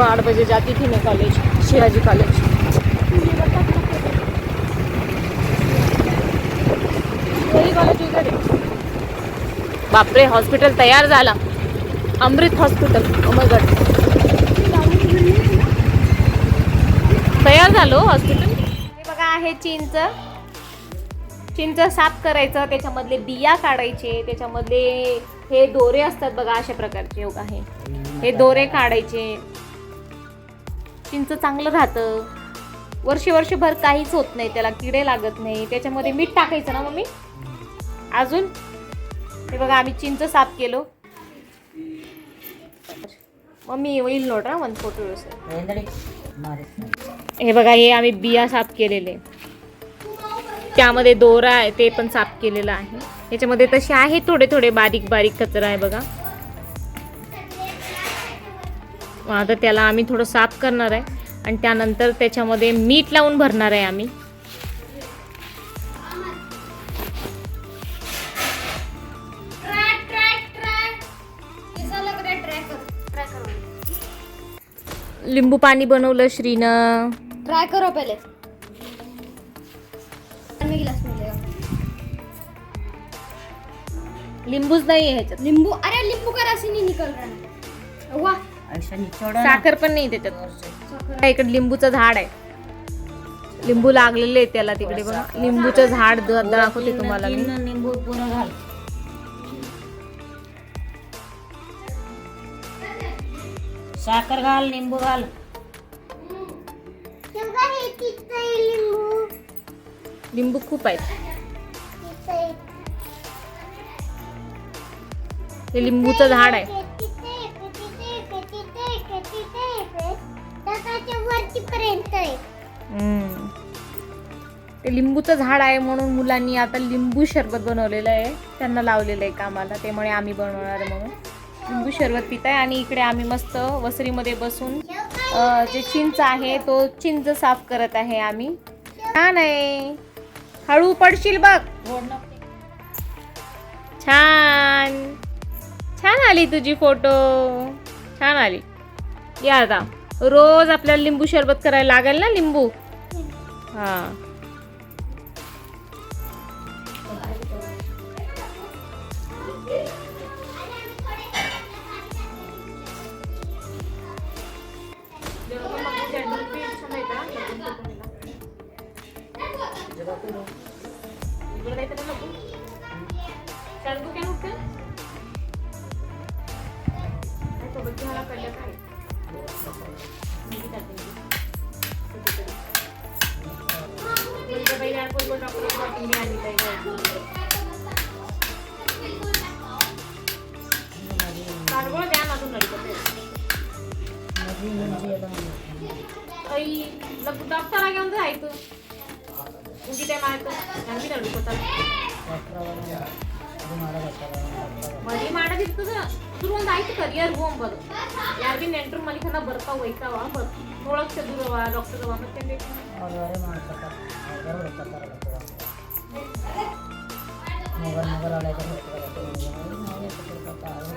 बाढ़ बजे जाती थी मैं कॉलेज शिवाजी कॉलेज कॉलेज इधर बापरे हॉस्पिटल तयार झाला. अमृत हॉस्पिटल अमरगड oh तयार झालो हो हॉस्पिटल हे बघा आहे चिंच. चिंच साफ करायचं त्याच्यामधले बिया काढायचे त्याच्यामधले हे दोरे असतात बघा अशा प्रकारचे योगा आहे हे दोरे काढायचे. चिंच चांगलं राहतं. वर्ष वर्षभर काहीच होत नाही त्याला किडे लागत नाही. त्याच्यामध्ये मीठ टाकायचं ना मम्मी? अजून? हे बघा आम्ही चिंच साफ केलो. मम्मी होईल नोट ना वन फोटो हे बघा हे आम्ही बिया साफ केलेले. त्यामध्ये दोरा आहे ते पण साफ केलेलं आहे. याच्यामध्ये तसे आहे थोडे थोडे बारीक बारीक कचरा आहे बघा. आता त्याला आम्ही थोडं साफ करणार आहे. आणि त्यानंतर त्याच्यामध्ये मीठ लावून भरणार आहे आम्ही. कर करो. लिंबू पाणी बनवलं श्रीनं. ट्राय करो पहले. लिंबूच नाही ह्याच्यात. नींबू अरे नींबू का रस निकल रहा है? वाह साखर पण नाही त्याच्यात. इकडे लिंबूचं झाड आहे. लिंबू लागलेले आहे त्याला तिकडे बघा. लिंबूचं झाड दाखवते तुम्हाला मी. पुरं घाल. साखर घाल निंबू घाल. लिंबू खूप आहेत. हे लिंबूचं झाड आहे. हम्म. ते लिंबूचं झाड आहे म्हणून मुलांनी आता लिंबू शरबत बनवलेलं आहे. त्यांना लावलेलं आहे कामाला. त्यामुळे आम्ही बनवणार म्हणून. लिंबू शरबत पित आहे आणि इकडे आम्ही मस्त वसरीमध्ये बसून अ, जे चिंच आहे तो चिंच साफ करत आहे आम्ही. छान आहे. हळू पडशील बघ. छान. छान आली तुझी फोटो. छान आली. या आता. रोज आपल्याला लिंबू शरबत करायला लागेल ना लिंबू? हा. कोथिंबीर आणि काही काढवळ द्या ना तू नडकत दप्तरा घेऊन जाय तू. उगी ते मारतो. आम्ही नडकत मरी माडा दिसतो ना तुरून जायचं करिअर होम बरं यार बी नेंटर मला खाना बरका वैका वा बर. ओळखते दूर वा डॉक्टर वा मग ते ಒಳಗೆ ಹುಡುಕ್ತಾರೆ ನಾವೇ ಹುಡುಕ್ಕೊತಾರೆ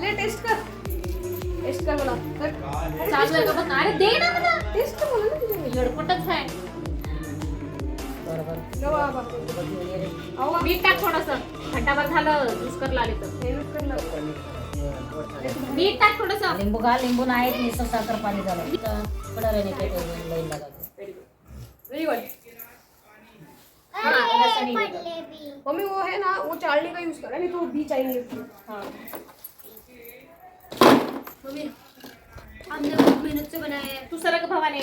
ले टेस्ट कर टेस्ट कर बोला कर चालू आहे का बघ अरे दे ना मला टेस्ट कर बोला ना तुझे लडपटच आहे बरोबर लो बाबा आओ बाबा मीठ टाक थोडस. घंटाभर झालं दुष्कर लागले तर. मीठ टाक थोडस. लिंबू घाल लिंबू नाही नुसतं साखर पाणी झालं. कडा रे नाही लाईन गुड मम्मी वो है ना वो चालनी का यूज करा? नहीं तो बी चाहिए मम्मी. हमने बहुत मेहनत से बनाया है। तू सरक भावाने.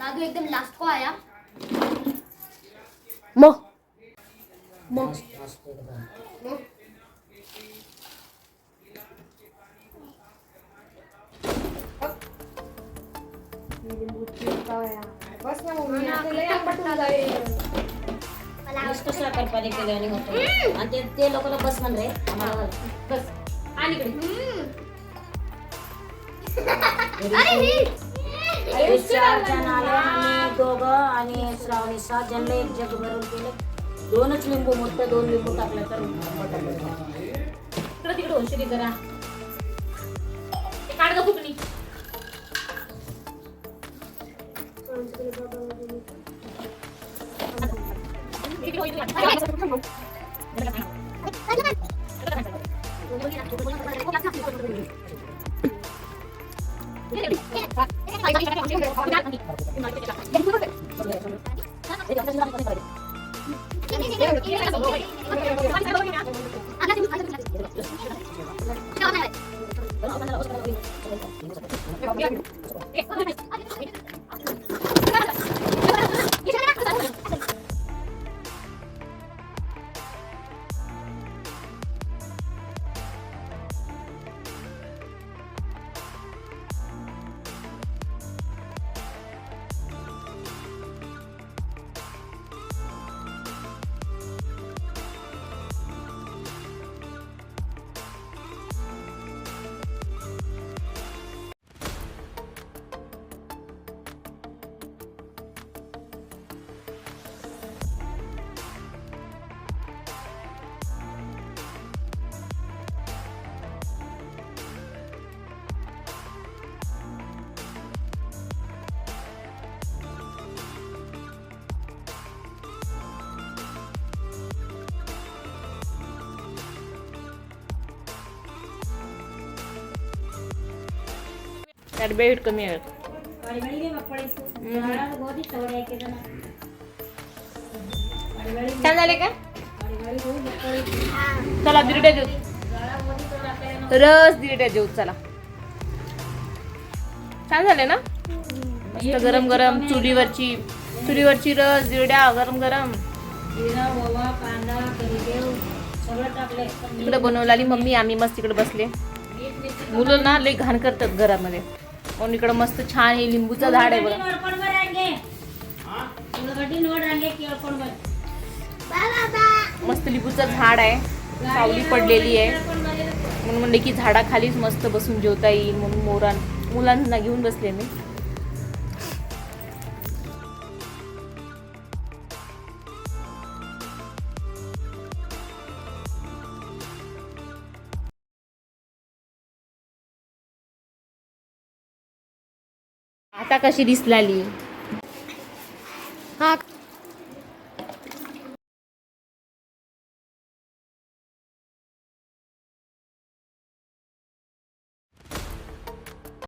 दादू एकदम लास्ट को आया। मग? मस्त एकदम बस ना मम्मी आता लय आंबट जाईल नुसतं साखर पाणी केलं आणि होतं. आणि ते ते लोकांना बस म्हण रे. आम्हाला घाल. बस. आणि इकडे. अरे चार जण आले आम्ही दोघं आणि श्रावणी सात जणला एक जग भरून केले. दोनच लिंबू मोठं दोन लिंबू टाकले तर. इकडं तिकडे होशील जरा. ते काढ गं फुकणी. 还有这个还有这个这 त्यात बेट कमी आहे छान झाले का? चला दिरड्या देऊ. रस दिरड्या देऊ चला. छान झाले ना? मस्त गरम गरम चुलीवरची चुलीवरची रस दिरड्या गरम गरम. जिरा बनवला मम्मी आम्ही मस्त इकडे बसले. मुलं ना लई घाण करतात घरामध्ये. म्हणून इकडं मस्त छान हे लिंबूचं झाड आहे बघा. मस्त लिंबूचं झाड आहे सावली पडलेली आहे. म्हणून म्हणले की झाडाखालीच मस्त बसून जेवता येईल म्हणून मोरां मुलांना घेऊन बसले मी. आता कशी दिसलाली? हा.